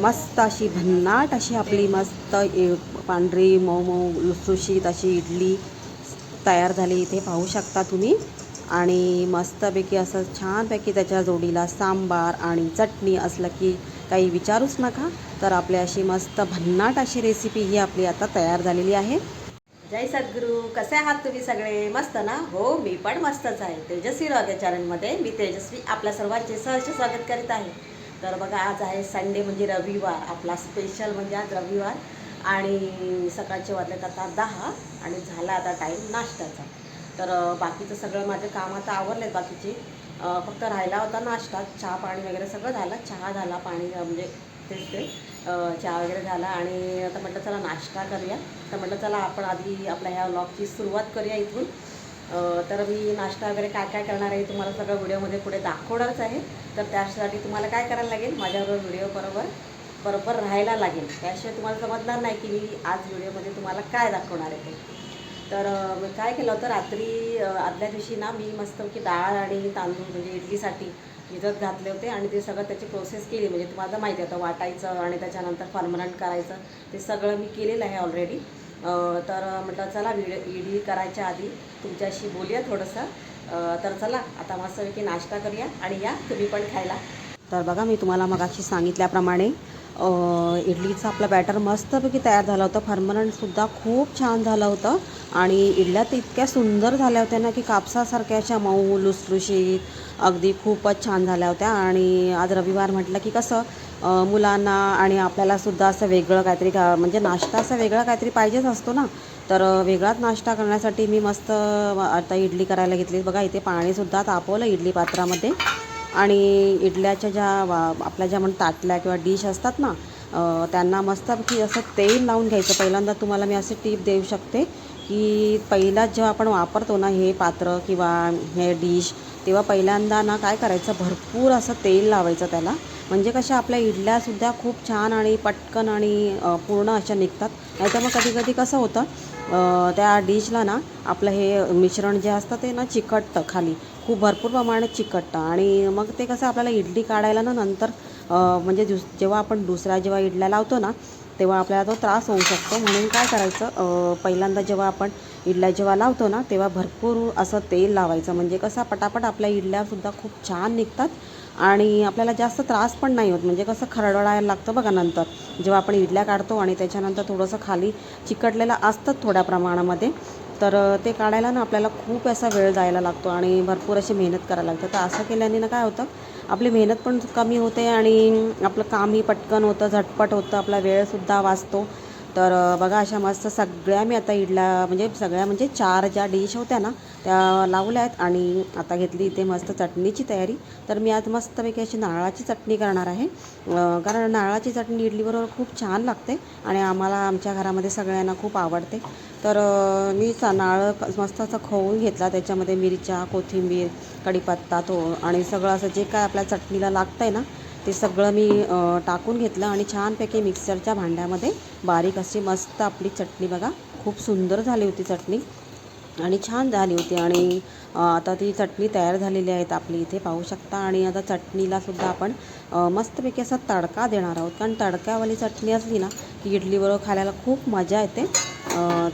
मस्त अशी भन्नाट अशी आपली मस्त पांढरी मऊ मऊ लुसलुशीत अशी इडली तयार झाली. इथे पाहू शकता तुम्ही. आणि मस्तपैकी असं छानपैकी त्याच्या जोडीला सांबार आणि चटणी असलं की काही विचारूच नका. तर आपली अशी मस्त भन्नाट अशी रेसिपी ही आपली आता तयार झालेली आहे. जय सद्गुरू. कसे आहात तुम्ही सगळे? मस्त ना? हो मी पण मस्तच आहे. तेजस्वी रॉग चॅनलमध्ये मी तेजस्वी आपल्या सर्वांचे सहर्ष स्वागत करीत आहे. तर बघा आज आहे संडे म्हणजे रविवार. आपला स्पेशल म्हणजे आज रविवार. आणि सकाळचे वाजलेत आता दहा आणि झाला आता टाईम नाश्त्याचा. तर बाकीचं सगळं माझं काम आता आवरलेत बाकीचे. फक्त राहिला होता नाश्ता चहा पाणी वगैरे सगळं झालं. चहा झाला पाणी म्हणजे तेच ते. चहा वगैरे झाला आणि आता म्हटलं चला नाश्ता करूया. तर म्हटलं चला आपण आधी आपल्या ह्या व्लॉगची सुरुवात करूया इथून. तर मी नाश्ता वगैरे काय काय करणार आहे तुम्हाला सगळं व्हिडिओमध्ये पुढे दाखवणारच आहे. तर त्यासाठी तुम्हाला काय करायला लागेल? माझ्याबरोबर व्हिडिओ बरोबर बरोबर राहायला लागेल. त्याशिवाय तुम्हाला समजणार नाही की मी आज व्हिडिओमध्ये तुम्हाला काय दाखवणार आहे ते. तर मी काय केलं होतं? रात्री आदल्या दिवशी ना मी मस्त की डाळ आणि तांदूळ म्हणजे इडलीसाठी भिजत घातले होते आणि ते सगळं त्याची प्रोसेस केली. म्हणजे तुम्हाला माहिती होतं वाटायचं आणि त्याच्यानंतर फर्मनंट करायचं ते सगळं मी केलेलं आहे ऑलरेडी तर म्हटलं चला व्हिडिओ इडली करायच्या आधी तुमच्याशी बोलूया थोडंसं. तर चला आता मस्तपैकी नाश्ता करूया आणि या तुम्ही पण खायला. तर बघा मी तुम्हाला मगाशी सांगितल्याप्रमाणे इडलीचं आपलं बॅटर मस्तपैकी तयार झालं होतं. फर्मनंटसुद्धा खूप छान झालं होतं. आणि इडल्या तर इतक्या सुंदर झाल्या होत्या ना की कापसासारख्या अशा मऊ लुसलुशीत अगदी खूपच छान झाल्या होत्या. आणि आज रविवार म्हटलं की कसं मुलांना आणि आपल्यालासुद्धा असं वेगळं काहीतरी का म्हणजे नाश्ता असा वेगळा काहीतरी पाहिजेच असतो ना. तर वेगळाच नाश्ता करण्यासाठी मी मस्त आता इडली करायला घेतली. बघा इथे पाणीसुद्धा तापवलं इडली पात्रामध्ये. आणि इडल्याच्या ज्या वा- आपल्या ज्या म्हण ताटल्या किंवा डिश असतात ना त्यांना मस्तपैकी असं तेल लावून घ्यायचं. पहिल्यांदा तुम्हाला मी अशी टीप देऊ शकते. की पहिला जेव्हा आपण वापरतो ना हे पात्र किंवा हे डिश तेव्हा पहिल्यांदा ना काय करायचं? भरपूर असं तेल लावायचं त्याला. म्हणजे कशा आपल्या इडल्यासुद्धा खूप छान आणि पटकन आणि पूर्ण अशा निघतात. नाहीतर मग कधी कधी कसं होतं त्या डिशला ना आपलं हे मिश्रण जे असतं ते ना चिकटतं खाली. खूप भरपूर प्रमाणात चिकटतं. आणि मग ते कसं आपल्याला इडली काढायला ना नंतर म्हणजे दुस जेव्हा आपण दुसऱ्या जेव्हा इडल्या लावतो ना तेव्हा आपल्याला तो त्रास होऊ शकतो. म्हणून काय करायचं पहिल्यांदा जेव्हा आपण इडल्या जेव्हा लावतो ना तेव्हा भरपूर असं तेल लावायचं. म्हणजे कसं पटापट आपल्या इडल्यासुद्धा खूप छान निघतात आणि आपल्याला जास्त त्रास पण नाही होत. म्हणजे कसं खरडळायला लागतं बघा नंतर. जेव्हा आपण इडल्या काढतो आणि त्याच्यानंतर थोडंसं खाली चिकटलेलं असतं थोड्या प्रमाणामध्ये तर ते काढायला ना आपल्याला खूप असा वेळ जायला लागतो आणि भरपूर अशी मेहनत करायला लागतं. तर असं केल्याने ना काय होतं आपली मेहनत पण कमी होते आणि आपलं कामही पटकन होतं झटपट होतं आपला वेळसुद्धा वाचतो. तर बघा अशा मस्त सगळ्या मी आता इडल्या म्हणजे सगळ्या म्हणजे चार ज्या डिश होत्या ना त्या लावल्या आहेत आणि आता घेतली इथे मस्त चटणीची तयारी. तर मी आज मस्तपैकी अशी नारळाची चटणी करणार आहे. कारण नारळाची चटणी इडलीबरोबर खूप छान लागते आणि आम्हाला आमच्या घरामध्ये सगळ्यांना खूप आवडते. तर मी स नारळ मस्त असं खवून घेतला त्याच्यामध्ये मिरच्या कोथिंबीर कढीपत्ता तो आणि सगळं असं जे काय आपल्या चटणीला लागतं आहे ना ते सगळं मी टाकून घेतलं आणि छानपैकी मिक्सरच्या भांड्यामध्ये बारीक अशी मस्त आपली चटणी बघा. खूप सुंदर झाली होती चटणी. आणि छान झाली होती. आणि आता ती चटणी तयार झालेली आहेत आपली इथे पाहू शकता. आणि आता चटणीलासुद्धा आपण मस्तपैकी असा तडका देणार आहोत. कारण तडक्यावाली चटणी असली ना की इडलीबरोबर खायला खूप मजा येते.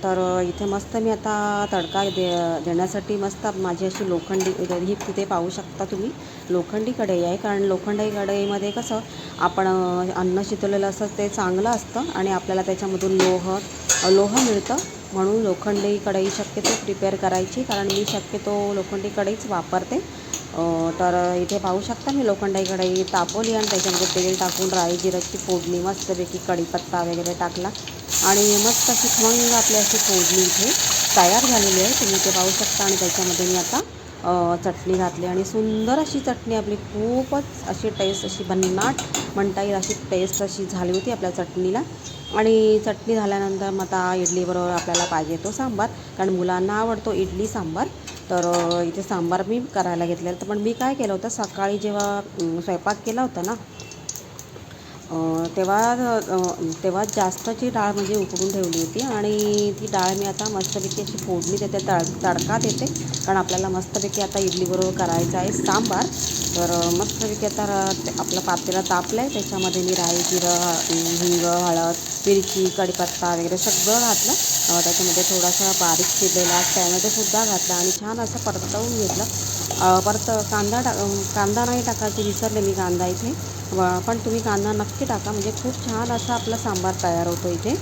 तर इथे मस्त मी आता तडका दे देण्यासाठी मस्त माझी अशी लोखंडी ही तिथे पाहू शकता तुम्ही. लोखंडी कढई आहे. कारण लोखंडी कढईमध्ये कसं आपण अन्न शिजवलेलं असतं ते चांगलं असतं. आणि आपल्याला त्याच्यामधून लोह लोह मिळतं. म्हणून लोखंडी कढई शक्यतो प्रिपेअर करायची कारण मी शक्यतो लोखंडी कढईच वापरते तर इथे पाहू शकता मी लोखंडी कढई तापवली आणि त्याच्यामध्ये तेल टाकून राई जिराची फोडणी मस्तपैकी कढीपत्ता वगैरे टाकला. आणि मस्त अशी खमंग आपली अशी फोडणी इथे तयार झालेली आहे. तुम्ही ते पाहू शकता आणि त्याच्यामध्ये मी आता चटणी घातली आणि सुंदर अशी चटणी आपली खूपच अशी टेस्ट अशी भन्नाट म्हणता येईल अशी टेस्ट अशी झाली होती आपल्या चटणीला. आणि चटणी झाल्यानंतर मग आता इडलीबरोबर आपल्याला पाहिजे तो सांबार. कारण मुलांना आवडतो इडली सांबार. तर इथे सांबार मी करायला घेतलेलं तर पण मी काय केलं होतं सकाळी जेव्हा स्वयंपाक केला होता ना तेव्हा तेव्हा जास्तची डाळ म्हणजे उकडून ठेवली होती. आणि ती डाळ मी आता मस्तपैकी अशी फोडणी देते तड तडका देते. कारण आपल्याला मस्तपैकी आता इडलीबरोबर करायचं आहे सांबार. तर मस्तपैकी आता ते आपलं पातेला तापलं आहे त्याच्यामध्ये मी राई जिरं हिंग हळद मिरची कढीपत्ता वगैरे सगळं घातलं. त्याच्यामध्ये थोडासा बारीक चिरलेला टॅमॅटोसुद्धा घातला आणि छान असं परतवून घेतलं. परत कांदा टा कांदा नाही टाकायची विसरले मी कांदा इथे. पण तुम्ही कांदा नक्की टाका म्हणजे खूप छान असा आपला सांबार तयार होतो इथे.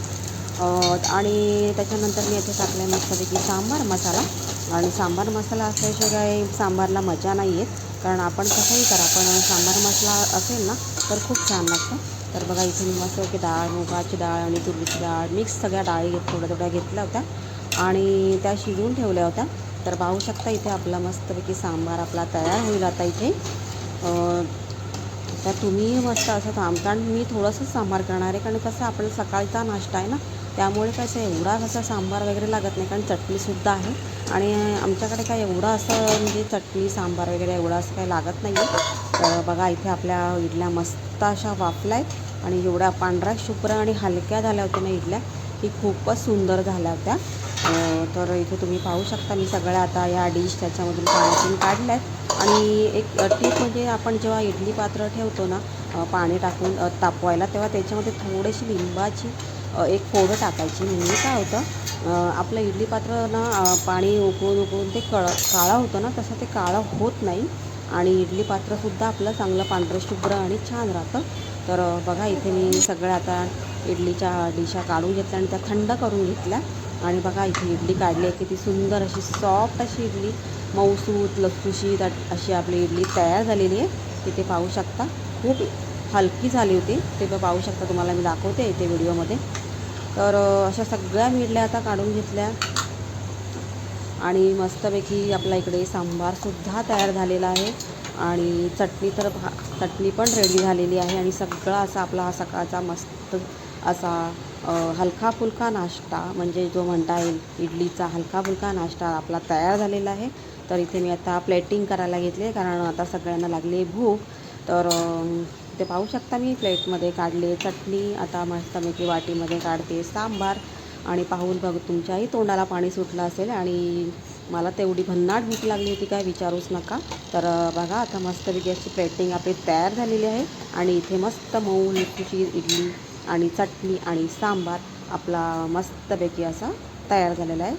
आणि त्याच्यानंतर मी इथे टाकलं मस्तपैकी सांबार मसाला. आणि सांबार मसाला असल्याशिवाय सांबारला मजा नाही येत कारण आपण कसंही करा पण सांबार मसाला असेल ना तर खूप छान लागतं. तर बघा इथे मी की डाळ मुगाची डाळ आणि तुरीची डाळ मिक्स सगळ्या डाळी घेत थोड्या थोड्या घेतल्या होत्या. आणि त्या शिजवून ठेवल्या होत्या. तर पाहू शकता इथे आपला मस्तपैकी सांबार आपला तयार होईल आता इथे. तर तुम्ही मस्त असं थांब कारण मी थोडंसं सांबार करणार आहे कारण कसं आपण सकाळचा नाश्ता आहे ना त्यामुळे कसं एवढा कसं सांबार वगैरे लागत नाही कारण चटणीसुद्धा आहे. आणि आमच्याकडे काय एवढं असं म्हणजे चटणी सांबार वगैरे एवढं असं काही लागत नाही आहे. तर बघा इथे आपल्या इडल्या मस्त अशा वाफल्या आहेत. आणि एवढ्या पांढऱ्या शुभ्र आणि हलक्या झाल्या होत्या ना इडल्या. की खूपच सुंदर झाल्या होत्या. तर इथे तुम्ही पाहू शकता मी सगळ्या आता या डिश त्याच्यामधून पाण्यातून काढल्या आहेत. आणि एक टीप म्हणजे आपण जेव्हा इडली पात्र ठेवतो ना पाणी टाकून तापवायला तेव्हा त्याच्यामध्ये थोडीशी लिंबाची एक फोडं टाकायची. म्हणजे काय होतं आपलं इडली पात्र ना पाणी उकळून उकळून ते कळ काळं होतं ना तसं ते काळं होत नाही. आणि इडली पात्रसुद्धा आपलं चांगलं पांढरं शुभ्र आणि छान राहतं. तर बघा इथे मी सगळ्या आता इडलीच्या डिशा काढून घेतल्या आणि त्या थंड करून घेतल्या. आणि बघा इथे इडली काढली आहे. किती सुंदर अशी सॉफ्ट अशी इडली. मऊसूत लसलुशीत अशी आपली इडली तयार झालेली आहे. तिथे पाहू शकता. खूप हलकी झाली होती. ते पण पाहू शकता तुम्हाला मी दाखवते इथे व्हिडिओमध्ये. तर अशा सगळ्या मी इडल्या आता काढून घेतल्या. आणि मस्तपैकी आपल्या इकडे सांबारसुद्धा तयार झालेला आहे. आणि चटणी तर चटणी पण रेडी झालेली आहे. आणि सगळा असा आपला हा सकाळचा मस्त असा हलका फुलका नाश्ता म्हणजे जो म्हणता येईल इडलीचा हलका फुलका नाश्ता आपला तयार झालेला आहे. तर इथे मी आता प्लेटिंग करायला घेतले कारण आता सगळ्यांना लागली आहे भूक. तर ते पाहू शकता मी प्लेटमध्ये काढले चटणी आता मस्तपैकी वाटीमध्ये काढते सांबार आणि पाहून बघ तुमच्याही तोंडाला पाणी सुटलं असेल आणि मला तेवढी भन्नाट भूक लागली होती काय विचारूच नका. तर बघा आता मस्तपैकी अशी प्लेटिंग आपली तयार झालेली आहे आणि इथे मस्त मऊ लुसलुशी इडली आणि चटणी आणि सांबार आपला मस्तपैकी असा तयार झालेला आहे.